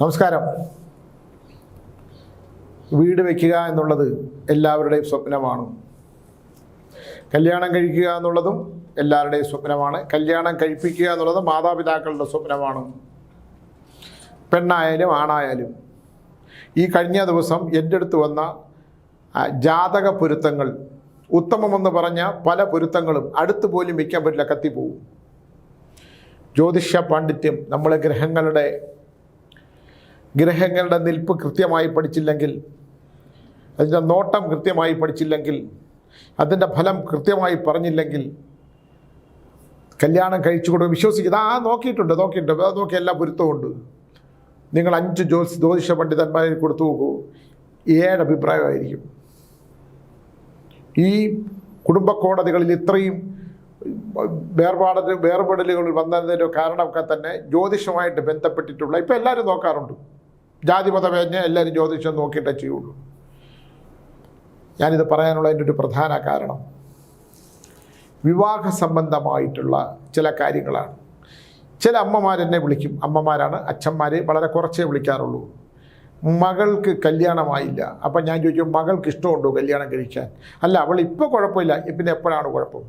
നമസ്കാരം. വീട് വയ്ക്കുക എന്നുള്ളത് എല്ലാവരുടെയും സ്വപ്നമാണ്. കല്യാണം കഴിക്കുക എന്നുള്ളതും എല്ലാവരുടെയും സ്വപ്നമാണ്. കല്യാണം കഴിപ്പിക്കുക എന്നുള്ളത് മാതാപിതാക്കളുടെ സ്വപ്നമാണ്. പെണ്ണായാലും ആണായാലും. ഈ കഴിഞ്ഞ ദിവസം എന്റെ അടുത്ത് വന്ന ജാതക പൊരുത്തങ്ങൾ ഉത്തമമെന്ന് പറഞ്ഞ പല പൊരുത്തങ്ങളും അടുത്ത് പോലും വയ്ക്കാൻ പറ്റില്ല കത്തിപ്പോവും. ജ്യോതിഷ പാണ്ഡിത്യം നമ്മളെ ഗ്രഹങ്ങളുടെ ഗ്രഹങ്ങളുടെ നിൽപ്പ് കൃത്യമായി പഠിച്ചില്ലെങ്കിൽ അതിന്റെ നോട്ടം കൃത്യമായി പഠിച്ചില്ലെങ്കിൽ അതിന്റെ ഫലം കൃത്യമായി പറഞ്ഞില്ലെങ്കിൽ കല്യാണം കഴിച്ചു കൊടുക്കും വിശ്വസിക്കുന്നത് ആ നോക്കിയിട്ടുണ്ട് നോക്കിയിട്ടുണ്ട്. അത് നോക്കി എല്ലാ പൊരുത്തമുണ്ട് നിങ്ങൾ അഞ്ച് ജ്യോതിഷ ജ്യോതിഷ പണ്ഡിതന്മാരെ കൊടുത്തു നോക്കൂ. ഏഴ് അഭിപ്രായമായിരിക്കും. ഈ കുടുംബ കോടതികളിൽ ഇത്രയും വേർപാട് വേർപെടലുകൾ വന്നതിന്റെ കാരണമൊക്കെ തന്നെ ജ്യോതിഷമായിട്ട് ബന്ധപ്പെട്ടിട്ടുള്ള ഇപ്പം എല്ലാവരും നോക്കാറുണ്ട്. ജാതി മതമേഞ്ഞ് എല്ലാവരും ജ്യോതിഷം നോക്കിയിട്ടേ ചെയ്യുള്ളൂ. ഞാനിത് പറയാനുള്ള എന്റെ ഒരു പ്രധാന കാരണം വിവാഹ സംബന്ധമായിട്ടുള്ള ചില കാര്യങ്ങളാണ്. ചില അമ്മമാരെന്നെ വിളിക്കും. അമ്മമാരാണ് അച്ഛന്മാരെ വളരെ കുറച്ചേ വിളിക്കാറുള്ളൂ. മകൾക്ക് കല്യാണമായില്ല. അപ്പം ഞാൻ ചോദിച്ചു മകൾക്ക് ഇഷ്ടമുണ്ടോ കല്യാണം കഴിക്കാൻ? അല്ല അവൾ ഇപ്പോൾ കുഴപ്പമില്ല. പിന്നെ എപ്പോഴാണ് കുഴപ്പം?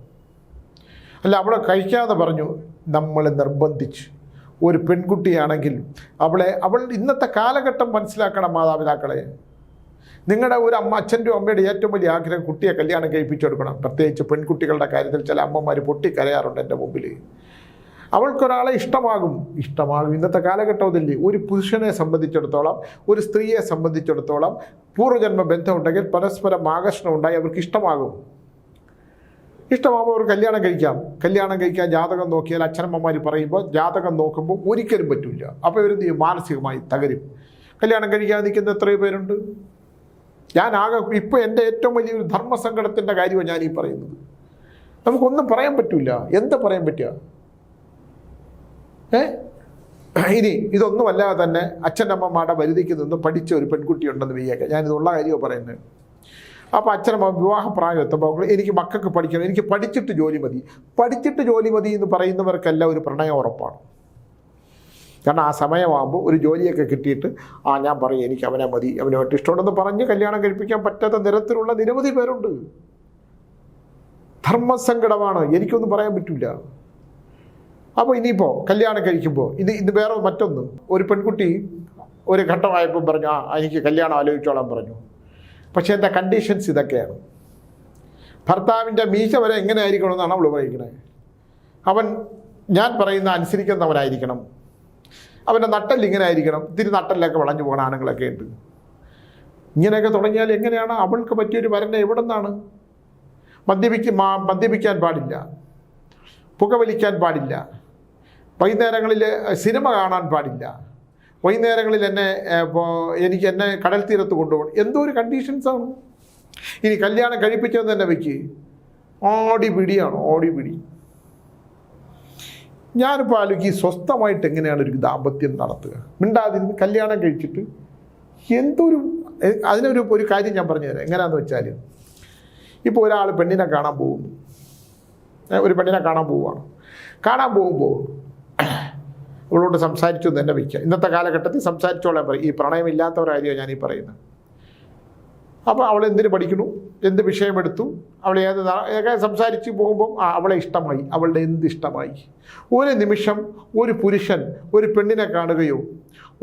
അല്ല അവളെ കഴിക്കാതെ പറഞ്ഞു നമ്മൾ നിർബന്ധിച്ച് ഒരു പെൺകുട്ടിയാണെങ്കിൽ അവളെ അവൾ ഇന്നത്തെ കാലഘട്ടം മനസ്സിലാക്കണം മാതാപിതാക്കളെ. നിങ്ങളുടെ ഒരു അമ്മ അച്ഛന്റെ അമ്മയുടെ ഏറ്റവും വലിയ ആഗ്രഹം കുട്ടിയെ കല്യാണം കഴിപ്പിച്ചെടുക്കണം പ്രത്യേകിച്ച് പെൺകുട്ടികളുടെ കാര്യത്തിൽ ചില അമ്മമാർ പൊട്ടിക്കരയാറുണ്ട് എന്റെ മുമ്പിൽ. അവൾക്കൊരാളെ ഇഷ്ടമാകും. ഇഷ്ടമാകും. ഇന്നത്തെ കാലഘട്ടം അതില്ലേ? ഒരു പുരുഷനെ സംബന്ധിച്ചിടത്തോളം ഒരു സ്ത്രീയെ സംബന്ധിച്ചിടത്തോളം പൂർവജന്മ ബന്ധമുണ്ടെങ്കിൽ പരസ്പരം ആകർഷണം ഉണ്ടായി അവർക്ക് ഇഷ്ടമാകും. ഇഷ്ടമാകുമ്പോൾ അവർ കല്യാണം കഴിക്കാം. കല്യാണം കഴിക്കാൻ ജാതകം നോക്കിയാൽ അച്ഛനമ്മമാർ പറയുമ്പോൾ ജാതകം നോക്കുമ്പോൾ ഒരിക്കലും പറ്റില്ല അപ്പോൾ ഇവർ എന്ത് ചെയ്യും? മാനസികമായി തകരും. കല്യാണം കഴിക്കാൻ നിൽക്കുന്ന എത്രയോ പേരുണ്ട്. ഞാൻ ആകെ ഇപ്പോൾ എന്റെ ഏറ്റവും വലിയൊരു ധർമ്മസങ്കടത്തിന്റെ കാര്യമാണ് ഞാൻ ഈ പറയുന്നത്. നമുക്കൊന്നും പറയാൻ പറ്റില്ല എന്താ പറയാൻ പറ്റുക? ഏ? ഇനി ഇതൊന്നുമല്ലാതെ തന്നെ അച്ഛനമ്മമാരുടെ വരുതിക്ക് നിന്ന് പഠിച്ച ഒരു പെൺകുട്ടിയുണ്ടെന്ന് വയ്യേക്കാം ഞാനിതുള്ള കാര്യമോ പറയുന്നത്. അപ്പോൾ അച്ഛനമ്മ വിവാഹപ്രായം എത്തുമ്പോൾ എനിക്ക് മക്കൾക്ക് പഠിക്കണം എനിക്ക് പഠിച്ചിട്ട് ജോലി മതി. പഠിച്ചിട്ട് ജോലി മതി എന്ന് പറയുന്നവർക്കെല്ലാം ഒരു പ്രണയം ഉറപ്പാണ്. കാരണം ആ സമയമാകുമ്പോൾ ഒരു ജോലിയൊക്കെ കിട്ടിയിട്ട് ആ ഞാൻ പറയും എനിക്ക് അവനെ മതി അവനുമായിട്ട് ഇഷ്ടമുണ്ടെന്ന് പറഞ്ഞ് കല്യാണം കഴിപ്പിക്കാൻ പറ്റാത്ത നിരത്തിലുള്ള നിരവധി പേരുണ്ട്. ധർമ്മസങ്കടമാണ് എനിക്കൊന്നും പറയാൻ പറ്റില്ല അപ്പോൾ ഇനിയിപ്പോൾ കല്യാണം കഴിക്കുമ്പോൾ ഇത് ഇത് വേറെ മറ്റൊന്ന്. ഒരു പെൺകുട്ടി ഒരു ഘട്ടമായപ്പോൾ പറഞ്ഞു ആ എനിക്ക് കല്യാണം ആലോചിച്ചോളാൻ പറഞ്ഞു. പക്ഷേ എന്റെ കണ്ടീഷൻസ് ഇതൊക്കെയാണ്. ഭർത്താവിന്റെ മീശ വരെ എങ്ങനെ ആയിരിക്കണമെന്നാണ് അവൾ പറയുന്നത്. അവൻ ഞാൻ പറയുന്ന അനുസരിക്കുന്നവനായിരിക്കണം. അവന്റെ നട്ടൽ ഇങ്ങനെ ആയിരിക്കണം ഇത്തിരി നട്ടലിലൊക്കെ വളഞ്ഞു പോകുന്ന ആണുങ്ങളൊക്കെ ഉണ്ട്. ഇങ്ങനെയൊക്കെ തുടങ്ങിയാൽ എങ്ങനെയാണ് അവൾക്ക് പറ്റിയൊരു വരനെ എവിടെ നിന്നാണ് മദ്യപിക്ക് മദ്യപിക്കാൻ പാടില്ല. പുകവലിക്കാൻ പാടില്ല. വൈകുന്നേരങ്ങളിൽ സിനിമ കാണാൻ പാടില്ല. വൈകുന്നേരങ്ങളിൽ എന്നെ എനിക്ക് എന്നെ കടൽ തീരത്ത് കൊണ്ടുപോകണം. എന്തോ ഒരു കണ്ടീഷൻസാണ് ഇനി കല്യാണം കഴിപ്പിച്ചത് തന്നെ വെക്ക്. ഓടി പിടിയാണ് ഓടി പിടി. ഞാനിപ്പോൾ ആലോചിക്കും സ്വസ്ഥമായിട്ട് എങ്ങനെയാണ് ഒരു ദാമ്പത്യം നടത്തുക? മിണ്ടാതിരുന്ന് കല്യാണം കഴിച്ചിട്ട് എന്തൊരു അതിനൊരു ഒരു കാര്യം ഞാൻ പറഞ്ഞുതരാം എങ്ങനെയാണെന്ന് വെച്ചാൽ ഇപ്പോൾ ഒരാൾ പെണ്ണിനെ കാണാൻ പോകുന്നു. ഒരു പെണ്ണിനെ കാണാൻ പോവുകയാണ് കാണാൻ പോകുമ്പോൾ അവളോട് സംസാരിച്ചു എന്ന് തന്നെ വയ്ക്കുക ഇന്നത്തെ കാലഘട്ടത്തിൽ സംസാരിച്ചോളാൻ പറയും. ഈ പ്രണയമില്ലാത്തവരുടെ കാര്യമാണ് ഞാൻ ഈ പറയുന്നത്. അപ്പോൾ അവൾ എന്തിന് പഠിക്കണു എന്ത് വിഷയമെടുത്തു അവൾ ഏത് സംസാരിച്ച് പോകുമ്പം അവളെ ഇഷ്ടമായി. അവളുടെ എന്ത് ഇഷ്ടമായി? ഒരു നിമിഷം ഒരു പുരുഷൻ ഒരു പെണ്ണിനെ കാണുകയോ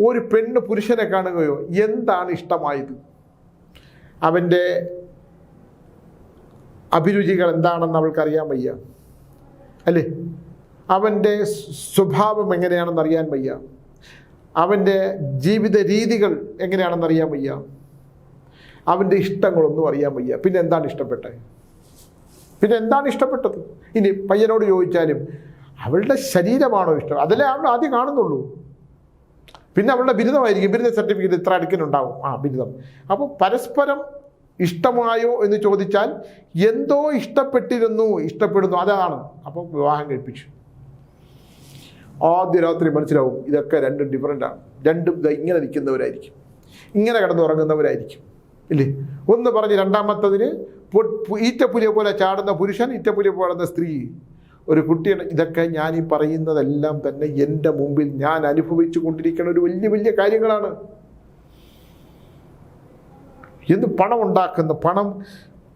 ഒരു പെണ്ണ് പുരുഷനെ കാണുകയോ എന്താണ് ഇഷ്ടമായത്? അവന്റെ അഭിരുചികൾ എന്താണെന്ന് അവൾക്കറിയാൻ വയ്യ. അല്ലേ? അവന്റെ സ്വഭാവം എങ്ങനെയാണെന്ന് അറിയാൻ വയ്യ. അവന്റെ ജീവിത രീതികൾ എങ്ങനെയാണെന്ന് അറിയാൻ വയ്യ. അവന്റെ ഇഷ്ടങ്ങളൊന്നും അറിയാൻ വയ്യ. പിന്നെ എന്താണ് ഇഷ്ടപ്പെട്ടത്? പിന്നെ എന്താണ് ഇഷ്ടപ്പെട്ടത്? ഇനി പയ്യനോട് ചോദിച്ചാലും അവളുടെ ശരീരമാണോ ഇഷ്ടം? അതല്ലേ അവൾ ആദ്യം കാണുന്നുള്ളൂ. പിന്നെ അവളുടെ ബിരുദമായിരിക്കും. ബിരുദ സർട്ടിഫിക്കറ്റ് ഇത്ര അടുക്കിനുണ്ടാവും. ആ ബിരുദം. അപ്പോൾ പരസ്പരം ഇഷ്ടമായോ എന്ന് ചോദിച്ചാൽ എന്തോ ഇഷ്ടപ്പെട്ടിരുന്നു ഇഷ്ടപ്പെടുന്നു. അതാണ്. അപ്പോൾ വിവാഹം കഴിപ്പിച്ചു. ആദ്യ രാത്രി മനസ്സിലാവും ഇതൊക്കെ രണ്ടും ഡിഫറന്റാണ് രണ്ടും ഇങ്ങനെ നിൽക്കുന്നവരായിരിക്കും. ഇങ്ങനെ കിടന്നുറങ്ങുന്നവരായിരിക്കും. ഇല്ലേ? ഒന്ന് പറഞ്ഞ് രണ്ടാമത്തതിന് ഈറ്റപ്പുലിയെ പോലെ ചാടുന്ന പുരുഷൻ ഈറ്റപ്പുലിയെ പോടുന്ന സ്ത്രീ. ഒരു കുട്ടിയാണ് ഇതൊക്കെ ഞാൻ ഈ പറയുന്നതെല്ലാം തന്നെ എന്റെ മുമ്പിൽ ഞാൻ അനുഭവിച്ചു കൊണ്ടിരിക്കുന്ന ഒരു വലിയ വലിയ കാര്യങ്ങളാണ്. എന്ത് പണം ഉണ്ടാക്കുന്ന പണം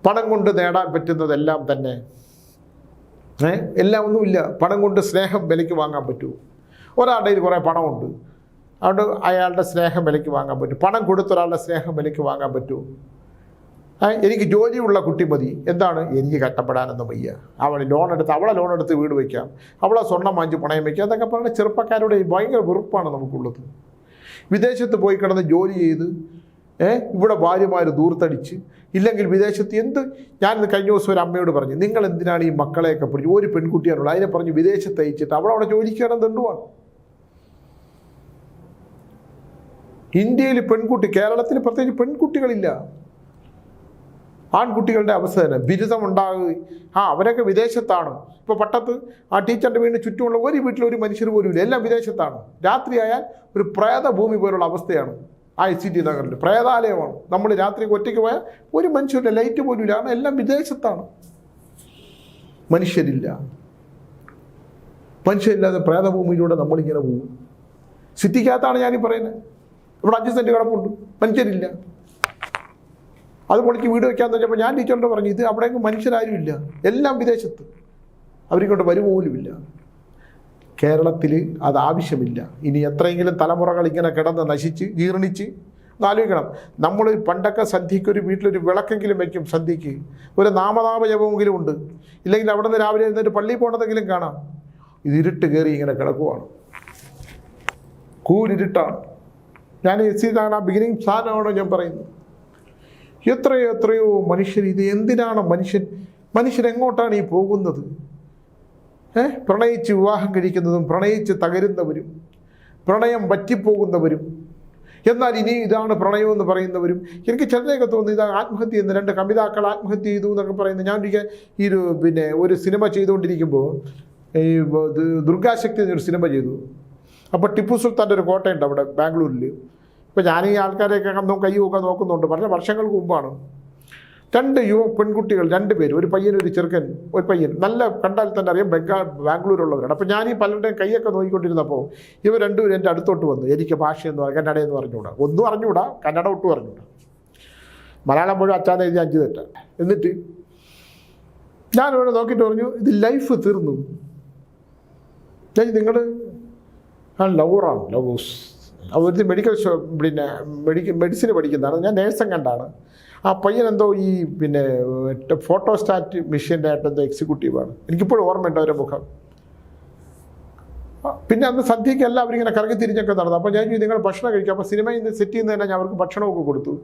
പണം കൊണ്ട് നേടാൻ പറ്റുന്നതെല്ലാം തന്നെ. എല്ലാം ഒന്നുമില്ല പണം കൊണ്ട് സ്നേഹം വിലയ്ക്ക് വാങ്ങാൻ പറ്റുമോ ഒരാളുടെ കയ്യിൽ കുറേ പണമുണ്ട്. അതുകൊണ്ട് അയാളുടെ സ്നേഹം വിലയ്ക്ക് വാങ്ങാൻ പറ്റും. പണം കൊടുത്ത ഒരാളുടെ സ്നേഹം വിലയ്ക്ക് വാങ്ങാൻ പറ്റുമോ എനിക്ക് ജോലിയുള്ള കുട്ടി മതി. എന്താണ്? എനിക്ക് കഷ്ടപ്പെടാനൊന്നും വയ്യ. അവൾ ലോൺ എടുത്ത് അവളെ ലോൺ എടുത്ത് വീട് വയ്ക്കാം. അവളെ സ്വർണം വാങ്ങിച്ച് പണയം വയ്ക്കാം. അതൊക്കെ പറഞ്ഞ ചെറുപ്പക്കാരുടെ ഭയങ്കര വെറുപ്പാണ് നമുക്കുള്ളത്. വിദേശത്ത് പോയി കിടന്ന് ജോലി ചെയ്ത് ഏ? ഇവിടെ ഭാര്യമാർ ദൂർത്തടിച്ച് ഇല്ലെങ്കിൽ വിദേശത്ത് എന്ത്? ഞാൻ കഴിഞ്ഞ ദിവസം ഒരു അമ്മയോട് പറഞ്ഞു നിങ്ങൾ എന്തിനാണ് ഈ മക്കളെയൊക്കെ പിടിച്ച് ഒരു പെൺകുട്ടിയാണുള്ളത്. അതിനെ പറഞ്ഞ് വിദേശത്ത് അയച്ചിട്ട് അവിടെ അവിടെ കിടന്ന് തണ്ടുവാണ് ഇന്ത്യയിൽ പെൺകുട്ടി കേരളത്തിൽ പ്രത്യേകിച്ച് പെൺകുട്ടികളില്ല. ആൺകുട്ടികളുടെ അവസ്ഥ ബിരുദം ഉണ്ടാകുകയും ആ അവരൊക്കെ വിദേശത്താണ്. ഇപ്പോൾ പട്ടത്ത് ആ ടീച്ചറിന്റെ വീടിന് ചുറ്റുമുള്ള ഒരു വീട്ടിൽ ഒരു മനുഷ്യർ പോലും ഇല്ല. എല്ലാം വിദേശത്താണ്. രാത്രിയായാൽ ഒരു പ്രേതഭൂമി പോലുള്ള അവസ്ഥയാണ്. ആ എസ് സി ടി നഗറിൽ പ്രേതാലയമാണ്. നമ്മൾ രാത്രി ഒറ്റയ്ക്ക് പോയാൽ ഒരു മനുഷ്യരുടെ ലൈറ്റ് പോലും ഇല്ല. കാരണം എല്ലാം വിദേശത്താണ്. മനുഷ്യരില്ല. മനുഷ്യരില്ലാതെ പ്രേതഭൂമിയിലൂടെ നമ്മളിങ്ങനെ പോകും. സിറ്റിക്കകത്താണ് ഞാനീ പറയുന്നത്. ഇവിടെ അഞ്ച് സെന്റ് കിടപ്പുണ്ട്. മനുഷ്യരില്ല. അത് പൊളിക്ക് വീട് വെക്കാന്ന് വെച്ചപ്പോൾ ഞാൻ ടീച്ചറിനോട് പറഞ്ഞു ഇത് അവിടെയെങ്കിലും മനുഷ്യരാരും ഇല്ല. എല്ലാം വിദേശത്ത്. അവരിങ്ങോട്ട് വരുപോലുമില്ല. കേരളത്തിൽ അത് ആവശ്യമില്ല. ഇനി എത്രയെങ്കിലും തലമുറകൾ ഇങ്ങനെ കിടന്ന് നശിച്ച് ജീർണിച്ച് ആലോചിക്കണം. നമ്മൾ പണ്ടൊക്കെ സന്ധ്യയ്ക്ക് ഒരു വീട്ടിലൊരു വിളക്കെങ്കിലും വയ്ക്കും സന്ധ്യയ്ക്ക്. ഒരു നാമനാമജപമെങ്കിലും ഉണ്ട്. ഇല്ലെങ്കിൽ അവിടെ നിന്ന് രാവിലെ എഴുന്നേറ്റ് പള്ളിയിൽ പോകണമെങ്കിലും കാണാം. ഇത് ഇരുട്ട് കയറി ഇങ്ങനെ കിടക്കുവാണ്. കൂരിരുട്ടാണ്. ഞാൻ എസ് സി ആ ബിഗിനിങ് സാധനമാണോ ഞാൻ പറയുന്നത്? എത്രയോ എത്രയോ മനുഷ്യർ ഇത് എന്തിനാണ് മനുഷ്യൻ മനുഷ്യൻ എങ്ങോട്ടാണ് ഈ പോകുന്നത്? പ്രണയിച്ച് വിവാഹം കഴിക്കുന്നതും പ്രണയിച്ച് തകരുന്നവരും പ്രണയം പറ്റിപ്പോകുന്നവരും എന്നാൽ ഇനി ഇതാണ് പ്രണയം എന്ന് പറയുന്നവരും. എനിക്ക് ചിലരെയൊക്കെ തോന്നുന്നു ഇത് ആത്മഹത്യ ചെയ്യുന്ന രണ്ട് കവിതാക്കൾ ആത്മഹത്യ ചെയ്തു എന്നൊക്കെ പറയുന്നത് ഞാൻ ഒരിക്കൽ ഈ ഒരു പിന്നെ ഒരു സിനിമ ചെയ്തുകൊണ്ടിരിക്കുമ്പോൾ ഈ ദുർഗാശക്തി എന്നൊരു സിനിമ ചെയ്തു. അപ്പോൾ ടിപ്പു സുൽത്താന്റെ ഒരു കോട്ടയുണ്ട് അവിടെ ബാംഗ്ലൂരിൽ. ഇപ്പോൾ ഞാൻ ഈ ആൾക്കാരെയൊക്കെ കന്നും കൈ ഒക്കെ നോക്കുന്നുണ്ട്. പറഞ്ഞ വർഷങ്ങൾക്ക് മുമ്പാണ്. രണ്ട് യുവ പെൺകുട്ടികൾ രണ്ട് പേര് ഒരു പയ്യൻ ഒരു ചെറുക്കൻ ഒരു പയ്യൻ. നല്ല കണ്ടാൽ തന്നെ അറിയാം ബംഗാൾ ബാംഗ്ലൂരുള്ളവരാണ്. അപ്പോൾ ഞാൻ ഈ പലരുടെയും കൈയൊക്കെ നോക്കിക്കൊണ്ടിരുന്നപ്പോൾ ഇവർ രണ്ടുപേരും എന്റെ അടുത്തോട്ട് വന്നു. എനിക്ക് ഭാഷയെന്ന് പറഞ്ഞു കന്നഡ എന്ന് പറഞ്ഞുകൂടാ ഒന്നും അറിഞ്ഞുകൂടാ കന്നഡ ഒട്ടും അറിഞ്ഞുകൂടാ. മലയാളം മുഴുവൻ അച്ചാന്ന് എഴുതി അഞ്ച് തെറ്റ. എന്നിട്ട് ഞാനിവിടെ നോക്കിയിട്ട് പറഞ്ഞു ഇത് ലൈഫ് തീർന്നു. നിങ്ങൾ ആ ലവറാണ് ലവേഴ്സ് അവർ മെഡിക്കൽ ഷോ പിന്നെ മെഡിക്കൽ മെഡിസിൻ പഠിക്കുന്നതാണ്. ഞാൻ നേഴ്സം കണ്ടാണ്. ആ പയ്യൻ എന്തോ ഈ പിന്നെ ഫോട്ടോസ്റ്റാറ്റ് മെഷീന്റെ ആയിട്ട് എന്തോ എക്സിക്യൂട്ടീവാണ് എനിക്കിപ്പോഴും ഓർമ്മയുണ്ട് അവരുടെ മുഖം. പിന്നെ അന്ന് സദ്യയ്ക്ക് എല്ലാം അവരിങ്ങനെ കറങ്ങി തിരിഞ്ഞൊക്കെ നടന്നു. അപ്പോൾ ഞാൻ നിങ്ങൾ ഭക്ഷണം കഴിക്കും. അപ്പോൾ സിനിമയിൽ നിന്ന് സെറ്റ് ചെയ്യുന്ന തന്നെ ഞാൻ അവർക്ക് ഭക്ഷണമൊക്കെ കൊടുത്തു.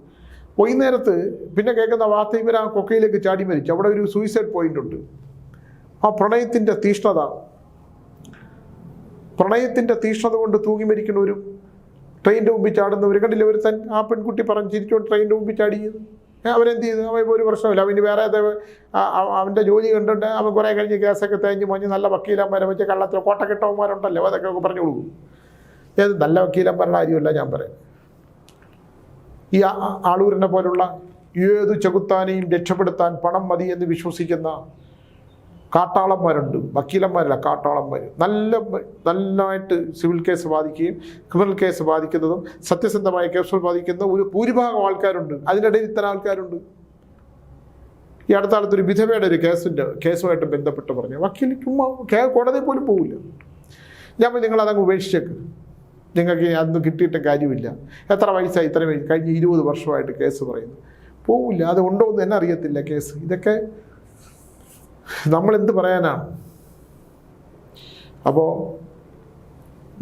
വൈകുന്നേരത്ത് പിന്നെ കേൾക്കുന്ന വാർത്ത ഇവർ ആ കൊക്കയിലേക്ക് ചാടി മരിച്ചു. അവിടെ ഒരു സൂയിസൈഡ് പോയിന്റ് ഉണ്ട്. ആ പ്രണയത്തിന്റെ തീഷ്ണത. പ്രണയത്തിന്റെ തീഷ്ണത കൊണ്ട് തൂങ്ങി മരിക്കുന്നവരും ട്രെയിനിന്റെ മുമ്പിൽ ചാടുന്നവർ കണ്ടില്ല? ഒരു തൻ ആ പെൺകുട്ടി പറഞ്ഞ് ചിരിച്ചുകൊണ്ട് ട്രെയിനിന്റെ മുമ്പിൽ ചാടിയത്. അവനെന്ത് ചെയ്തു? അവൻ ഇപ്പോൾ ഒരു പ്രശ്നമില്ല അവന് വേറെ അവന്റെ ജോലി കണ്ടിട്ട് അവൻ കുറേ കഴിഞ്ഞ് കേസൊക്കെ തേഞ്ഞ് മഞ്ഞ് നല്ല വക്കീലന്മാരെ വെച്ച് കള്ളത്തിൽ കോട്ടക്കെട്ടവന്മാരുണ്ടല്ലോ അതൊക്കെ പറഞ്ഞു കൊടുക്കും. ഏത് നല്ല വക്കീലന്മാരുടെ കാര്യമല്ല ഞാൻ പറയാം. ഈ ആളൂരിനെ പോലുള്ള ഏത് ചെകുത്താനെയും രക്ഷപ്പെടുത്താൻ പണം മതി എന്ന് വിശ്വസിക്കുന്ന കാട്ടാളന്മാരുണ്ട്. വക്കീലന്മാരല്ല കാട്ടാളന്മാർ നല്ല നല്ലതായിട്ട് സിവിൽ കേസ് ബാധിക്കുകയും ക്രിമിനൽ കേസ് ബാധിക്കുന്നതും സത്യസന്ധമായ കേസുകൾ ബാധിക്കുന്ന ഒരു ഭൂരിഭാഗം ആൾക്കാരുണ്ട്. അതിനിടയിൽ ഇത്തരം ആൾക്കാരുണ്ട്. ഈ അടുത്ത കാലത്ത് ഒരു വിധവയുടെ ഒരു കേസിന്റെ കേസുമായിട്ട് ബന്ധപ്പെട്ട് പറഞ്ഞു. വക്കീൽ ചുമ്മാ കോടതി പോലും പോകില്ല ഞാൻ നിങ്ങൾ അതങ്ങ് ഉപേക്ഷിച്ചേക്ക്. നിങ്ങൾക്ക് അതൊന്നും കിട്ടിയിട്ട് കാര്യമില്ല. എത്ര വയസ്സായി ഇത്ര കഴിഞ്ഞ് ഇരുപത് വർഷമായിട്ട് കേസ് പറയുന്നു. പോവില്ല. അത് ഉണ്ടോ എന്ന് തന്നെ അറിയത്തില്ല കേസ്. ഇതൊക്കെ നമ്മൾ എന്ത് പറയാനാണ് അപ്പോൾ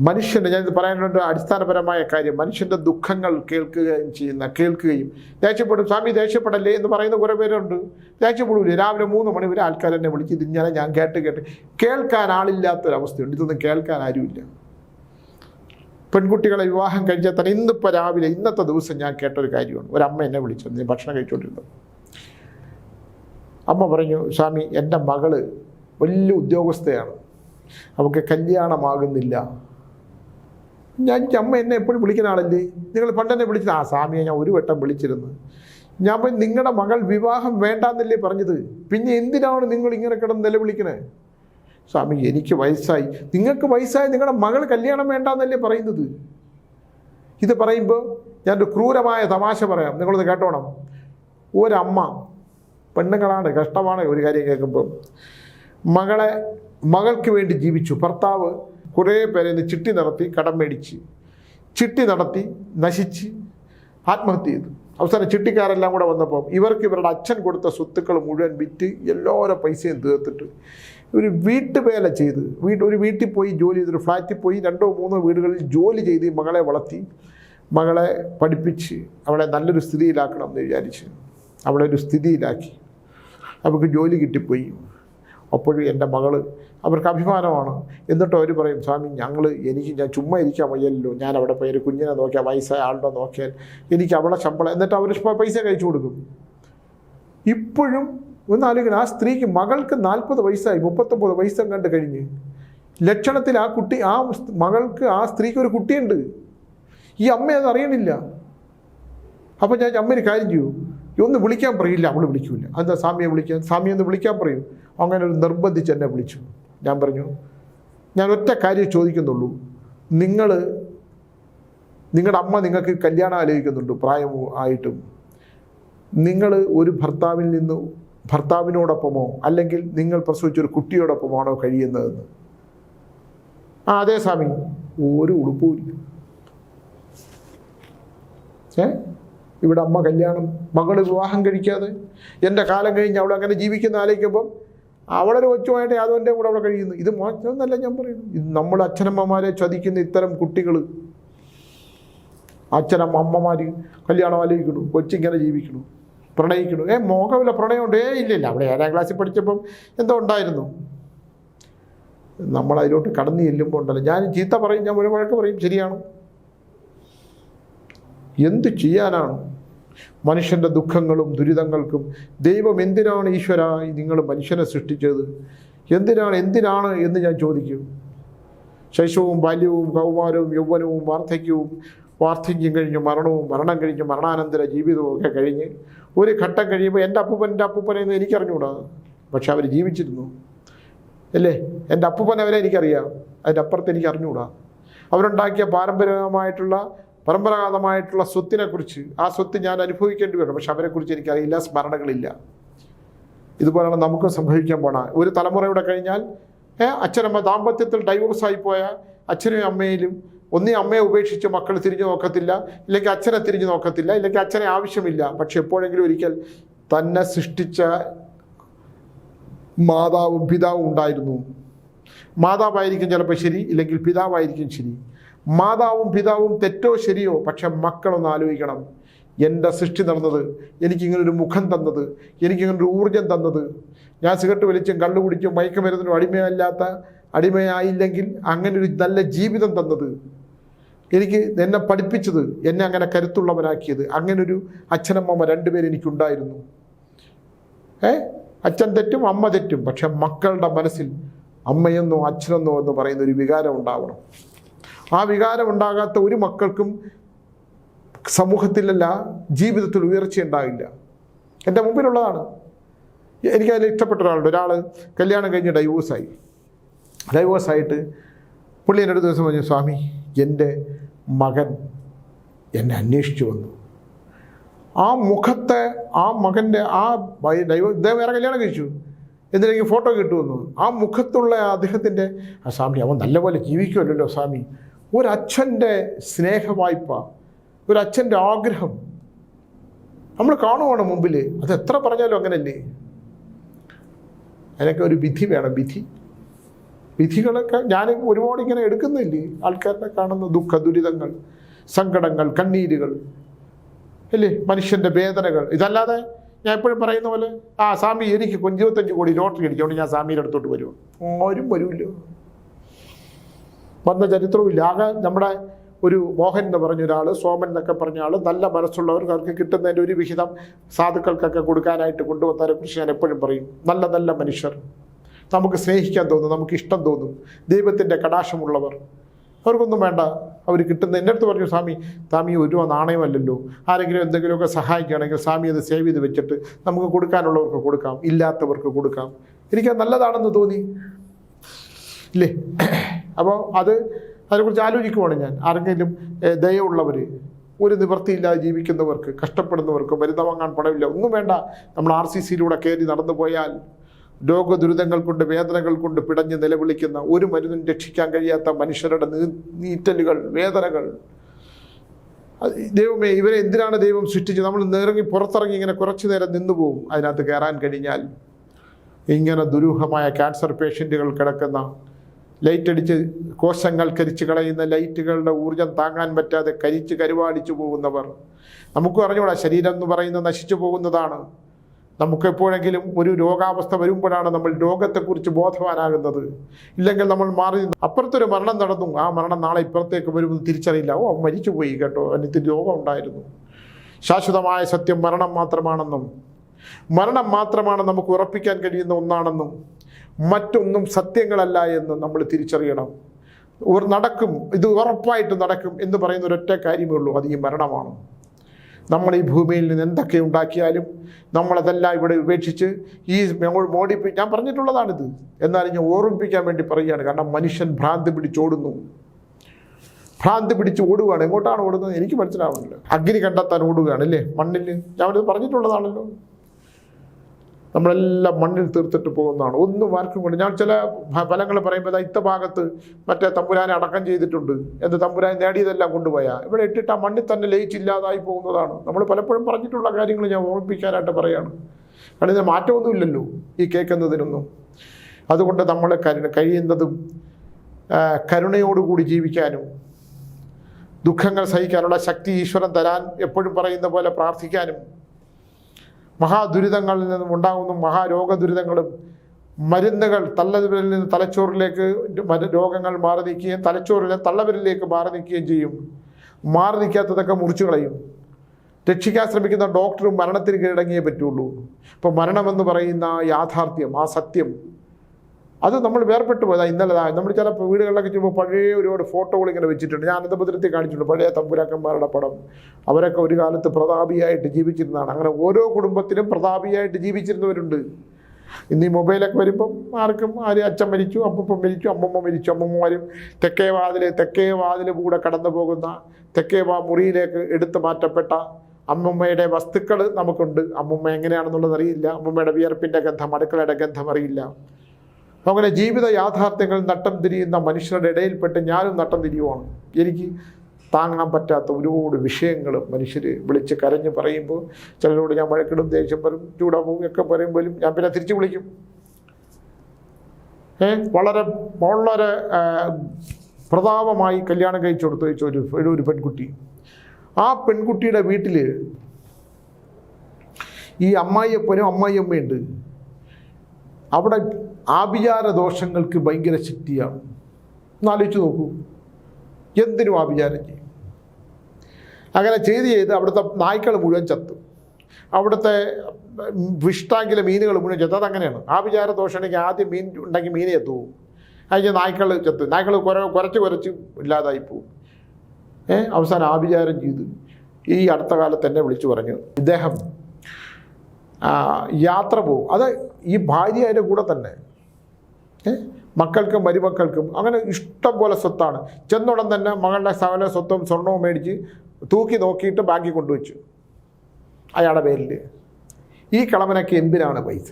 മനുഷ്യന്റെ ഞാനിത് പറയാനുള്ള അടിസ്ഥാനപരമായ കാര്യം. മനുഷ്യന്റെ ദുഃഖങ്ങൾ കേൾക്കുകയും ചെയ്യുന്ന കേൾക്കുകയും ദേഷ്യപ്പെടും. സ്വാമി ദേഷ്യപ്പെടല്ലേ? എന്ന് പറയുന്ന കുറേ പേരുണ്ട്. ദേഷ്യപ്പെടില്ലേ രാവിലെ മൂന്ന് മണി വരെ ആൾക്കാർ എന്നെ വിളിച്ച് ഇത് ഇങ്ങനെ ഞാൻ കേട്ട് കേട്ട് കേൾക്കാൻ ആളില്ലാത്തൊരവസ്ഥയുണ്ട്. ഇതൊന്നും കേൾക്കാൻ ആരുമില്ല. പെൺകുട്ടികളെ വിവാഹം കഴിച്ചാൽ തന്നെ ഇന്നിപ്പോൾ രാവിലെ ഇന്നത്തെ ദിവസം ഞാൻ കേട്ടൊരു കാര്യമാണ്. ഒരമ്മ എന്നെ വിളിച്ചു. ഭക്ഷണം കഴിച്ചുകൊണ്ടിരുന്നത് അമ്മ പറഞ്ഞു സ്വാമി എന്റെ മകൾ വലിയ ഉദ്യോഗസ്ഥയാണ്. അവൾക്ക് കല്യാണമാകുന്നില്ല. ഞാൻ അമ്മ എന്നെ എപ്പോഴും വിളിക്കുന്ന ആളല്ലേ? നിങ്ങൾ പണ്ടെന്നെ വിളിച്ചത്. ആ സ്വാമിയെ ഞാൻ ഒരു വട്ടം വിളിച്ചിരുന്നു. ഞാൻ പോയി നിങ്ങളുടെ മകൾ വിവാഹം വേണ്ടാന്നല്ലേ പറഞ്ഞത്? പിന്നെ എന്തിനാണ് നിങ്ങൾ ഇങ്ങനെ കിടന്ന് നിലവിളിക്കണേ? സ്വാമി എനിക്ക് വയസ്സായി. നിങ്ങൾക്ക് വയസ്സായി നിങ്ങളുടെ മകൾ കല്യാണം വേണ്ടാന്നല്ലേ പറയുന്നത്? ഇത് പറയുമ്പോൾ ഞാനൊരു ക്രൂരമായ തമാശ പറയാം. നിങ്ങളൊന്ന് കേട്ടോണം. ഒരമ്മ പെണ്ണുങ്ങളാണ് കഷ്ടമാണ് ഒരു കാര്യം കേൾക്കുമ്പോൾ മകളെ മകൾക്ക് വേണ്ടി ജീവിച്ചു. ഭർത്താവ് കുറേ പേരെ ചിട്ടി നടത്തി കടം മേടിച്ച് ചിട്ടി നടത്തി നശിച്ച് ആത്മഹത്യ ചെയ്തു. അവസാനം ചിട്ടിക്കാരെല്ലാം കൂടെ വന്നപ്പോൾ ഇവർക്ക് ഇവരുടെ അച്ഛൻ കൊടുത്ത സ്വത്തുക്കൾ മുഴുവൻ വിറ്റ് എല്ലാവരും പൈസയും തീർത്തിട്ട് ഒരു വീട്ടുവേല ചെയ്ത് വീട്ട് ഒരു വീട്ടിൽ പോയി ജോലി ചെയ്തൊരു ഫ്ലാറ്റിൽ പോയി രണ്ടോ മൂന്നോ വീടുകളിൽ ജോലി ചെയ്ത് മകളെ വളർത്തി മകളെ പഠിപ്പിച്ച് അവളെ നല്ലൊരു സ്ഥിതിയിലാക്കണം എന്ന് വിചാരിച്ച് അവളെ ഒരു സ്ഥിതിയിലാക്കി. അവർക്ക് ജോലി കിട്ടിപ്പോയി. അപ്പോഴും എന്റെ മകൾ അവർക്ക് അഭിമാനമാണ്. എന്നിട്ട് അവർ പറയും സ്വാമി ഞങ്ങൾ എനിക്ക് ഞാൻ ചുമ്മാ ഇരിക്കാൻ വയ്യല്ലോ. ഞാൻ അവിടെ പോയി ഒരു കുഞ്ഞിനെ നോക്കിയാൽ വയസ്സായ ആളുടെ നോക്കിയാൽ എനിക്ക് അവളെ ശമ്പളം എന്നിട്ട് അവർ പൈസ കഴിച്ചു കൊടുക്കും. ഇപ്പോഴും ഒന്ന് ആലോചിക്കണം ആ സ്ത്രീക്ക് മകൾക്ക് നാൽപ്പത് വയസ്സായി മുപ്പത്തൊമ്പത് വയസ്സും കണ്ട് കഴിഞ്ഞ്. ലക്ഷണത്തിൽ ആ കുട്ടി ആ മകൾക്ക് ആ സ്ത്രീക്ക് ഒരു കുട്ടിയുണ്ട്. ഈ അമ്മ അത് അറിയണില്ല. അപ്പോൾ ഞാൻ അമ്മേന് കാര്യം ചെയ്യൂ. ഒന്ന് വിളിക്കാൻ പറയില്ല അവൾ വിളിക്കൂല. എന്താ സ്വാമിയെ വിളിക്കാൻ? സ്വാമി ഒന്ന് വിളിക്കാൻ പറയും. അങ്ങനെ ഒരു നിർബന്ധിച്ച് എന്നെ വിളിച്ചു. ഞാൻ പറഞ്ഞു ഞാൻ ഒറ്റ കാര്യം ചോദിക്കുന്നുള്ളൂ. നിങ്ങൾ നിങ്ങളുടെ അമ്മ നിങ്ങൾക്ക് കല്യാണം ആലോചിക്കുന്നുണ്ട് പ്രായം ആയിട്ടും. നിങ്ങൾ ഒരു ഭർത്താവിൽ നിന്ന് ഭർത്താവിനോടൊപ്പമോ അല്ലെങ്കിൽ നിങ്ങൾ പ്രസവിച്ച ഒരു കുട്ടിയോടൊപ്പമാണോ കഴിയുന്നതെന്ന്? ആ അതെ സ്വാമി. ഒരു ഉളുപ്പുമില്ല ഏ? ഇവിടെ അമ്മ കല്യാണം മകൾ വിവാഹം കഴിക്കാതെ എന്റെ കാലം കഴിഞ്ഞ് അവൾ അങ്ങനെ ജീവിക്കുന്ന ആലോചിക്കുമ്പം അവളൊരു കൊച്ചുമായിട്ട് യാദവന്റെ കൂടെ അവിടെ കഴിയുന്നു. ഇത് മോശമെന്നല്ല ഞാൻ പറയുന്നു ഇത് നമ്മൾ അച്ഛനമ്മമാരെ ചതിക്കുന്ന ഇത്തരം കുട്ടികൾ അച്ഛനമ്മ അമ്മമാർ കല്യാണം ആലോചിക്കണു കൊച്ചിങ്ങനെ ജീവിക്കണു പ്രണയിക്കണു ഏ മോഹമില്ല പ്രണയമുണ്ട്. ഏ ഇല്ലില്ല. അവിടെ ഏഴാം ക്ലാസ്സിൽ പഠിച്ചപ്പം എന്തോ ഉണ്ടായിരുന്നു. നമ്മൾ അതിലോട്ട് കടന്നു ചെല്ലുമ്പോൾ ഉണ്ടല്ലോ. ഞാൻ ചീത്ത പറയും ഞാൻ ഒരു വഴക്ക് പറയും ശരിയാണ്? എന്ത് ചെയ്യാനാണ്? മനുഷ്യന്റെ ദുഃഖങ്ങളും ദുരിതങ്ങൾക്കും ദൈവം എന്തിനാണ് ഈശ്വര നിങ്ങൾ മനുഷ്യനെ സൃഷ്ടിച്ചത്? എന്തിനാണ് എന്തിനാണ് എന്ന് ഞാൻ ചോദിക്കും. ശൈശവും ബാല്യവും കൗമാരവും യൗവനവും വാർദ്ധക്യവും വാർദ്ധക്യം കഴിഞ്ഞ് മരണവും മരണം കഴിഞ്ഞ് മരണാനന്തര ജീവിതവും ഒക്കെ കഴിഞ്ഞ് ഒരു ഘട്ടം കഴിയുമ്പോൾ എന്റെ അപ്പൂപ്പൻ എന്റെ അപ്പൂപ്പനെന്ന് എനിക്കറിഞ്ഞുകൂടാ പക്ഷെ അവർ ജീവിച്ചിരുന്നു. അല്ലേ? എന്റെ അപ്പൂപ്പൻ അവരെ എനിക്കറിയാം. അതിന്റെ അപ്പുറത്ത് എനിക്ക് അറിഞ്ഞുകൂടാ അവരുണ്ടാക്കിയ പാരമ്പര്യമായിട്ടുള്ള പരമ്പരാഗതമായിട്ടുള്ള സ്വത്തിനെക്കുറിച്ച് ആ സ്വത്ത് ഞാൻ അനുഭവിക്കേണ്ടി വരും. പക്ഷെ അവരെക്കുറിച്ച് എനിക്കറിയില്ല സ്മരണകളില്ല. ഇതുപോലെയാണ് നമുക്ക് സംഭവിക്കാൻ പോണ. ഒരു തലമുറയുടെ കഴിഞ്ഞാൽ അച്ഛനമ്മ ദാമ്പത്യത്തിൽ ഡൈവോഴ്സായി പോയ അച്ഛനും അമ്മയിലും ഒന്നീ അമ്മയെ ഉപേക്ഷിച്ച് മക്കൾ തിരിഞ്ഞു നോക്കത്തില്ല ഇല്ലെങ്കിൽ അച്ഛനെ തിരിഞ്ഞു നോക്കത്തില്ല ഇല്ലെങ്കിൽ അച്ഛനെ ആവശ്യമില്ല. പക്ഷെ എപ്പോഴെങ്കിലും ഒരിക്കൽ തന്നെ സൃഷ്ടിച്ച മാതാവും പിതാവും ഉണ്ടായിരുന്നു. മാതാവായിരിക്കും ചിലപ്പോൾ ശരി ഇല്ലെങ്കിൽ പിതാവായിരിക്കും ശരി. മാതാവും പിതാവും തെറ്റോ ശരിയോ പക്ഷെ മക്കളൊന്ന് ആലോചിക്കണം. എന്റെ സൃഷ്ടി നടന്നത് എനിക്കിങ്ങനൊരു മുഖം തന്നത് എനിക്കിങ്ങനൊരു ഊർജം തന്നത്. ഞാൻ സിഗരറ്റ് വലിച്ചും കള്ളു കുടിച്ചും മയക്കുമരുന്നിനും അടിമയല്ലാത്ത അടിമയായില്ലെങ്കിൽ അങ്ങനെ ഒരു നല്ല ജീവിതം തന്നത്. എനിക്ക് എന്നെ പഠിപ്പിച്ചത് എന്നെ അങ്ങനെ കരുത്തുള്ളവനാക്കിയത്. അങ്ങനൊരു അച്ഛനമ്മ രണ്ടുപേരും എനിക്കുണ്ടായിരുന്നു. ഏ? അച്ഛൻ തെറ്റും അമ്മ തെറ്റും. പക്ഷെ മക്കളുടെ മനസ്സിൽ അമ്മയെന്നോ അച്ഛനെന്നോ എന്ന് പറയുന്ന ഒരു വികാരം ഉണ്ടാവണം. ആ വികാരം ഉണ്ടാകാത്ത ഒരു മക്കൾക്കും സമൂഹത്തിലല്ല ജീവിതത്തിൽ ഉയർച്ച ഉണ്ടാവില്ല എന്റെ മുമ്പിലുള്ളതാണ്. എനിക്കതിൽ ഇഷ്ടപ്പെട്ട ഒരാളുണ്ട്. ഒരാൾ കല്യാണം കഴിഞ്ഞ് ഡൈവോഴ്സായി ഡൈവോഴ്സായിട്ട് പുള്ളി എന്റെ അടുത്ത് ദിവസം പറഞ്ഞു സ്വാമി എന്റെ മകൻ എന്നെ അന്വേഷിച്ചു വന്നു. ആ മുഖത്തെ ആ മകന്റെ ആ ഡൈവോ ഇദ്ദേഹം വേറെ കല്യാണം കഴിച്ചു. എന്നിട്ടെനിക്ക് ഫോട്ടോ കിട്ടുമെന്ന് ആ മുഖത്തുള്ള അദ്ദേഹത്തിന്റെ ആ സ്വാമി അവൻ നല്ലപോലെ ജീവിക്കുമല്ലോ സ്വാമി. ഒരച്ഛന്റെ സ്നേഹവായ്പ ഒരച്ഛന്റെ ആഗ്രഹം. നമ്മൾ കാണുവാണ് മുമ്പിൽ അത് എത്ര പറഞ്ഞാലും അങ്ങനല്ലേ? അതിനൊക്കെ ഒരു വിധി വേണം വിധി. വിധികളൊക്കെ ഞാൻ ഒരുപാട് ഇങ്ങനെ എടുക്കുന്നില്ലേ? ആൾക്കാരുടെ കാണുന്ന ദുഃഖ ദുരിതങ്ങൾ സങ്കടങ്ങൾ കണ്ണീരുകൾ അല്ലേ? മനുഷ്യന്റെ വേദനകൾ. ഇതല്ലാതെ ഞാൻ എപ്പോഴും പറയുന്ന പോലെ ആ സ്വാമി എനിക്ക് ഇരുപത്തഞ്ച് കോടി ലോട്ടറി അടിച്ചുകൊണ്ട് ഞാൻ സ്വാമിയുടെ അടുത്തോട്ട് വരുമോ ആരും വരില്ല. വന്ന ചരിത്രവും ആകെ നമ്മുടെ ഒരു മോഹൻ എന്ന് പറഞ്ഞ ഒരാൾ സോമൻ എന്നൊക്കെ പറഞ്ഞ ആൾ നല്ല മനസ്സുള്ളവർക്ക് അവർക്ക് കിട്ടുന്നതിന്റെ ഒരു വിഹിതം സാധുക്കൾക്കൊക്കെ കൊടുക്കാനായിട്ട് കൊണ്ടുവന്നവരെ കുറിച്ച് ഞാൻ എപ്പോഴും പറയും. നല്ല നല്ല മനുഷ്യർ. നമുക്ക് സ്നേഹിക്കാൻ തോന്നും നമുക്ക് ഇഷ്ടം തോന്നും. ദൈവത്തിന്റെ കടാശമുള്ളവർ അവർക്കൊന്നും വേണ്ട. അവർ കിട്ടുന്ന എന്റെ അടുത്ത് പറഞ്ഞു സ്വാമി സ്വാമി ഒരു നാണയമല്ലല്ലോ. ആരെങ്കിലും എന്തെങ്കിലുമൊക്കെ സഹായിക്കുകയാണെങ്കിൽ സ്വാമി അത് സേവ് ചെയ്ത് വെച്ചിട്ട് നമുക്ക് കൊടുക്കാനുള്ളവർക്ക് കൊടുക്കാം ഇല്ലാത്തവർക്ക് കൊടുക്കാം. എനിക്കത് നല്ലതാണെന്ന് തോന്നി. ഇല്ലേ അപ്പോൾ അത് അതിനെക്കുറിച്ച് ആലോചിക്കുവാണ് ഞാൻ. ആരെങ്കിലും ദയവുള്ളവർ ഒരു നിവൃത്തിയില്ലാതെ ജീവിക്കുന്നവർക്ക് കഷ്ടപ്പെടുന്നവർക്ക് മരുന്ന് വാങ്ങാൻ പണമില്ല ഒന്നും വേണ്ട. നമ്മൾ ആർ സി സിയിലൂടെ കയറി നടന്നു പോയാൽ രോഗ ദുരിതങ്ങൾ കൊണ്ട് വേദനകൾ കൊണ്ട് പിടഞ്ഞ് നിലവിളിക്കുന്ന ഒരു മരുന്നും രക്ഷിക്കാൻ കഴിയാത്ത മനുഷ്യരുടെ നീറ്റലുകൾ വേദനകൾ. ദൈവമേ ഇവരെ എന്തിനാണ് ദൈവം സൃഷ്ടിച്ചത്? നമ്മൾ നിറങ്ങി പുറത്തിറങ്ങി ഇങ്ങനെ കുറച്ചു നേരം നിന്നു പോകും അതിനകത്ത് കയറാൻ കഴിഞ്ഞാൽ ഇങ്ങനെ ദുരൂഹമായ ക്യാൻസർ പേഷ്യന്റുകൾ കിടക്കുന്ന ലൈറ്റ് അടിച്ച് കോശങ്ങൾ കരിച്ച് കളയുന്ന ലൈറ്റുകളുടെ ഊർജം താങ്ങാൻ പറ്റാതെ കരിച്ച് കരുവാടിച്ചു പോകുന്നവർ. നമുക്ക് അറിഞ്ഞൂടാ ശരീരം എന്ന് പറയുന്നത് നശിച്ചു പോകുന്നതാണ്. നമുക്കെപ്പോഴെങ്കിലും ഒരു രോഗാവസ്ഥ വരുമ്പോഴാണ് നമ്മൾ രോഗത്തെക്കുറിച്ച് ബോധവാനാകുന്നത്. ഇല്ലെങ്കിൽ നമ്മൾ മാറി അപ്പുറത്തൊരു മരണം നടന്നു. ആ മരണം നാളെ ഇപ്പുറത്തേക്ക് വരുമെന്ന് തിരിച്ചറിയില്ല. ഓ മരിച്ചുപോയി കേട്ടോ. അവന് രോഗം ഉണ്ടായിരുന്നു ശാശ്വതമായ സത്യം മരണം മാത്രമാണെന്നും മരണം മാത്രമാണ് നമുക്ക് ഉറപ്പിക്കാൻ കഴിയുന്ന ഒന്നാണെന്നും മറ്റൊന്നും സത്യങ്ങളല്ല എന്ന് നമ്മൾ തിരിച്ചറിയണം. നടക്കും. ഇത് ഉറപ്പായിട്ട് നടക്കും എന്ന് പറയുന്ന ഒരൊറ്റ കാര്യമേ ഉള്ളൂ. അത് ഈ മരണമാണ്. നമ്മൾ ഈ ഭൂമിയിൽ നിന്ന് എന്തൊക്കെ ഉണ്ടാക്കിയാലും നമ്മളതെല്ലാം ഇവിടെ ഉപേക്ഷിച്ച് ഈ മോടിപ്പി ഞാൻ പറഞ്ഞിട്ടുള്ളതാണിത്. എന്നാലും ഞാൻ ഓർമ്മിപ്പിക്കാൻ വേണ്ടി പറയുകയാണ്. കാരണം മനുഷ്യൻ ഭ്രാന്തി പിടിച്ചോടുന്നു ഭ്രാന്ത് പിടിച്ച് ഓടുകയാണ്. എങ്ങോട്ടാണ് ഓടുന്നത്? എനിക്ക് മനസ്സിലാവുന്നില്ല. അഗ്നി കണ്ടെത്താൻ ഓടുകയാണ് അല്ലേ? മണ്ണിൽ ഞാനത് പറഞ്ഞിട്ടുള്ളതാണല്ലോ. നമ്മളെല്ലാം മണ്ണിൽ തീർത്തിട്ട് പോകുന്നതാണ്. ഒന്നും ആർക്കും കൊണ്ട് ഞാൻ ചില ഫലങ്ങൾ പറയുമ്പോൾ ഇത്ത ഭാഗത്ത് മറ്റേ തമ്പുരാനെ അടക്കം ചെയ്തിട്ടുണ്ട്. എന്ത് തമ്പുരാൻ നേടിയതെല്ലാം കൊണ്ടുപോയാ. ഇവിടെ ഇട്ടിട്ട് ആ മണ്ണിൽ തന്നെ ലയിച്ചില്ലാതായി പോകുന്നതാണ്. നമ്മൾ പലപ്പോഴും പറഞ്ഞിട്ടുള്ള കാര്യങ്ങൾ ഞാൻ ഓർമ്മിപ്പിക്കാനായിട്ട് പറയാണ്. കാരണം ഇതിന് മാറ്റമൊന്നുമില്ലല്ലോ ഈ കേൾക്കുന്നതിനൊന്നും. അതുകൊണ്ട് നമ്മൾ കരു കഴിയുന്നതും കരുണയോടുകൂടി ജീവിക്കാനും ദുഃഖങ്ങൾ സഹിക്കാനുള്ള ശക്തി ഈശ്വരൻ തരാൻ എപ്പോഴും പറയുന്ന പോലെ പ്രാർത്ഥിക്കാനും മഹാദുരിതങ്ങളിൽ നിന്നും ഉണ്ടാകുന്ന മഹാരോഗ ദുരിതങ്ങളും മരുന്നുകൾ തള്ളവിരലിൽ നിന്ന് തലച്ചോറിലേക്ക് രോഗങ്ങൾ മാറി നിൽക്കുകയും തലച്ചോറിലെ തള്ളവിരലിലേക്ക് മാറി നിൽക്കുകയും ചെയ്യും. മാറി നിൽക്കാത്തതൊക്കെ മുറിച്ചു കളയും. രക്ഷിക്കാൻ ശ്രമിക്കുന്ന ഡോക്ടറും മരണത്തിന് കീഴടങ്ങിയേ പറ്റുള്ളൂ. ഇപ്പോൾ മരണമെന്ന് പറയുന്ന യാഥാർത്ഥ്യം ആ സത്യം അത് നമ്മൾ വേർപെട്ട് പോയതാ ഇന്നലെ നമ്മൾ ചില വീടുകളിലൊക്കെ ചെയ്യുമ്പോൾ പഴയ ഒരുപാട് ഫോട്ടോകൾ ഇങ്ങനെ വെച്ചിട്ടുണ്ട്. ഞാൻ അനന്തപുരത്തിൽ കാണിച്ചിട്ടുണ്ട് പഴയ തമ്പുരാക്കന്മാരുടെ പടം. അവരൊക്കെ ഒരു കാലത്ത് പ്രതാപിയായിട്ട് ജീവിച്ചിരുന്നതാണ്. അങ്ങനെ ഓരോ കുടുംബത്തിലും പ്രതാപിയായിട്ട് ജീവിച്ചിരുന്നവരുണ്ട്. ഇന്ന് ഈ മൊബൈലൊക്കെ വരുമ്പം ആർക്കും ആര് അച്ഛൻ മരിച്ചു അപ്പൂപ്പൻ മരിച്ചു അമ്മമ്മ മരിച്ചു അമ്മമ്മമാരും തെക്കേ വാതിൽ തെക്കേ വാതിൽ കൂടെ കടന്നു പോകുന്ന തെക്കേ വാ മുറിയിലേക്ക് എടുത്തു മാറ്റപ്പെട്ട അമ്മമ്മയുടെ വസ്തുക്കൾ നമുക്കുണ്ട്. അമ്മമ്മ എങ്ങനെയാണെന്നുള്ളത് അറിയില്ല. അമ്മമ്മയുടെ വിയർപ്പിന്റെ ഗന്ധം അടുക്കളയുടെ ഗന്ധം അറിയില്ല. അങ്ങനെ ജീവിത യാഥാർത്ഥ്യങ്ങൾ നട്ടം തിരിയുന്ന മനുഷ്യരുടെ ഇടയിൽപ്പെട്ട് ഞാനും നട്ടം തിരിയുവാണ്. എനിക്ക് താങ്ങാൻ പറ്റാത്ത ഒരുപാട് വിഷയങ്ങൾ മനുഷ്യർ വിളിച്ച് കരഞ്ഞ് പറയുമ്പോൾ ചിലരോട് ഞാൻ വഴക്കിടും ദേഷ്യം വരും ചൂടാവും ഒക്കെ പറയുമ്പോഴും ഞാൻ പിന്നെ തിരിച്ചു വിളിക്കും. വളരെ വളരെ പ്രതാപമായി കല്യാണം കഴിച്ചു കൊടുത്തു വെച്ച ഒരു- ഒരു പെൺകുട്ടി. ആ പെൺകുട്ടിയുടെ വീട്ടിൽ ഈ അമ്മായിയപ്പനും അമ്മായിയമ്മയുണ്ട്. അവിടെ ആഭിചാര ദോഷങ്ങൾക്ക് ഭയങ്കര ശക്തിയാണ് ഒന്നാലോചിച്ച് നോക്കൂ. എന്തിനും ആഭിചാരം ചെയ്യും. അങ്ങനെ ചെയ്ത് ചെയ്ത് അവിടുത്തെ നായ്ക്കൾ മുഴുവൻ ചത്തു. അവിടുത്തെ വിഷ്ടാങ്കിലെ മീനുകൾ മുഴുവൻ ചത്തു. അതങ്ങനെയാണ്. ആഭിചാര ദോഷമാണെങ്കിൽ ആദ്യം മീൻ ഉണ്ടെങ്കിൽ മീനെ ചത്തു അതിന് നായ്ക്കൾ ചത്തു. നായ്ക്കൾ കുര കുരച്ച് കുരച്ച് ഇല്ലാതായി പോവും ഏ അവസാനം ആഭിചാരം ചെയ്തു ഈ അടുത്ത കാലത്ത് എന്നെ വിളിച്ചു പറഞ്ഞു ഇദ്ദേഹം യാത്ര പോകും അത് ഈ ഭാര്യ അതിന്റെ കൂടെ തന്നെ? മക്കൾക്കും മരുമക്കൾക്കും അങ്ങനെ ഇഷ്ടം പോലെ സ്വത്താണ്. ചെന്നുടൻ തന്നെ മകളുടെ സകല സ്വത്തും സ്വർണവും മേടിച്ച് തൂക്കി നോക്കിയിട്ട് ബാങ്കിൽ കൊണ്ടുവച്ചു. അയാളുടെ പേരിൽ. ഈ കളവനൊക്കെ എന്തിനാണ് പൈസ?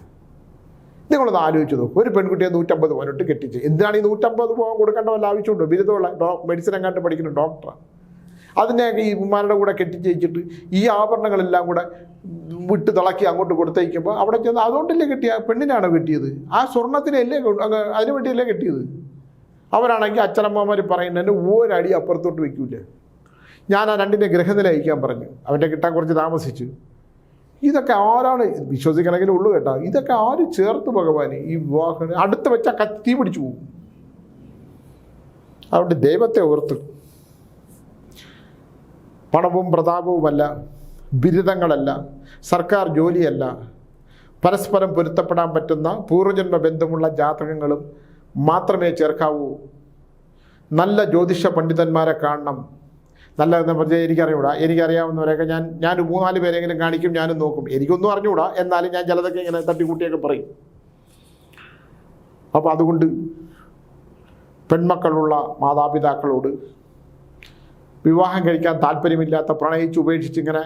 നിങ്ങളൊന്ന് ആലോചിച്ച് നോക്കും. ഒരു പെൺകുട്ടിയെ നൂറ്റമ്പത് പവനിട്ട് കെട്ടിച്ച്. എന്തിനാണ് ഈ നൂറ്റമ്പത് പവൻ കൊടുക്കേണ്ട വല്ല ആവശ്യമുണ്ടോ? ബിരുദമുള്ള ഡോ മെഡിസിൻ എങ്ങാണ്ട് പഠിക്കുന്ന ഡോക്ടറാണ് അതിനെയൊക്കെ ഈ ഉമ്മാരുടെ കൂടെ കെട്ടിച്ചേച്ചിട്ട് ഈ ആഭരണങ്ങളെല്ലാം കൂടെ വിട്ട് തിളക്കി അങ്ങോട്ട് കൊടുത്തയക്കുമ്പോൾ അവിടെ ചെന്ന് അതുകൊണ്ടല്ലേ കിട്ടിയ? പെണ്ണിനാണോ കിട്ടിയത്? ആ സ്വർണത്തിനല്ലേ അതിന് വേണ്ടിയല്ലേ കിട്ടിയത്? അവരാണെങ്കിൽ അച്ഛനമ്മമാർ പറയുന്നതിന് ഒരടി അപ്പുറത്തോട്ട് വയ്ക്കൂല ഞാൻ ആ രണ്ടിനെ ഗ്രഹനില അയക്കാൻ പറഞ്ഞു. അവന്റെ കിട്ടാൻ കുറച്ച് താമസിച്ചു. ഇതൊക്കെ ആരാണ്? വിശ്വസിക്കണമെങ്കിലും ഉള്ളു കേട്ടോ. ഇതൊക്കെ ആര് ചേർത്ത് ഭഗവാൻ ഈ വിവാഹം. അടുത്ത് വെച്ചാൽ കത്തി പിടിച്ചു പോകും. അതുകൊണ്ട് ദൈവത്തെ ഓർത്ത്. പണവും പ്രതാപവുമല്ല. ബിരുദങ്ങളല്ല സർക്കാർ ജോലിയല്ല. പരസ്പരം പൊരുത്തപ്പെടാൻ പറ്റുന്ന പൂർവജന്മ ബന്ധമുള്ള ജാതകങ്ങളും മാത്രമേ ചേർക്കാവൂ. നല്ല ജ്യോതിഷ പണ്ഡിതന്മാരെ കാണണം. നല്ല എന്ന് പറഞ്ഞാൽ എനിക്കറിയൂടാ എനിക്കറിയാവുന്നവരെയൊക്കെ ഞാൻ ഞാൻ മൂന്നാൽ പേരെങ്കിലും കാണിക്കും ഞാനും നോക്കും. എനിക്കൊന്നും അറിഞ്ഞുകൂടാ എന്നാലും ഞാൻ ചിലതൊക്കെ ഇങ്ങനെ തട്ടിക്കൂട്ടിയൊക്കെ പറയും. അപ്പോൾ അതുകൊണ്ട് പെൺമക്കളുള്ള മാതാപിതാക്കളോട് വിവാഹം കഴിക്കാൻ താല്പര്യമില്ലാത്ത പ്രണയിച്ച് ഉപേക്ഷിച്ച് ഇങ്ങനെ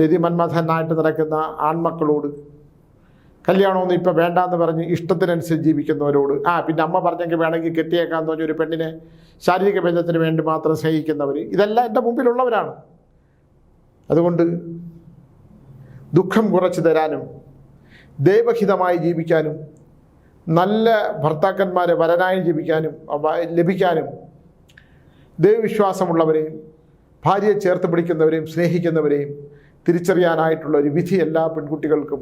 രതിമന്മഥനായിട്ട് നടക്കുന്ന ആൺമക്കളോട് കല്യാണമൊന്നും ഇപ്പം വേണ്ടാന്ന് പറഞ്ഞ് ഇഷ്ടത്തിനനുസരിച്ച് ജീവിക്കുന്നവരോട്. ആ പിന്നെ അമ്മ പറഞ്ഞെങ്കിൽ വേണമെങ്കിൽ കെട്ടിയേക്കാന്ന് പറഞ്ഞ ഒരു പെണ്ണിനെ ശാരീരിക ബന്ധത്തിന് വേണ്ടി മാത്രം സ്നേഹിക്കുന്നവർ ഇതെല്ലാം എന്റെ മുമ്പിലുള്ളവരാണ്. അതുകൊണ്ട് ദുഃഖം കുറച്ച് തരാനും ദൈവഹിതമായി ജീവിക്കാനും നല്ല ഭർത്താക്കന്മാരെ വരനായി ജീവിക്കാനും ലഭിക്കാനും ദൈവവിശ്വാസമുള്ളവരെയും ഭാര്യയെ ചേർത്ത് പിടിക്കുന്നവരെയും സ്നേഹിക്കുന്നവരെയും തിരിച്ചറിയാനായിട്ടുള്ള ഒരു വിധി എല്ലാ പെൺകുട്ടികൾക്കും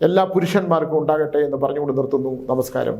എല്ലാ പുരുഷന്മാർക്കും ഉണ്ടാകട്ടെ എന്ന് പറഞ്ഞുകൊണ്ട് നിർത്തുന്നു. നമസ്കാരം.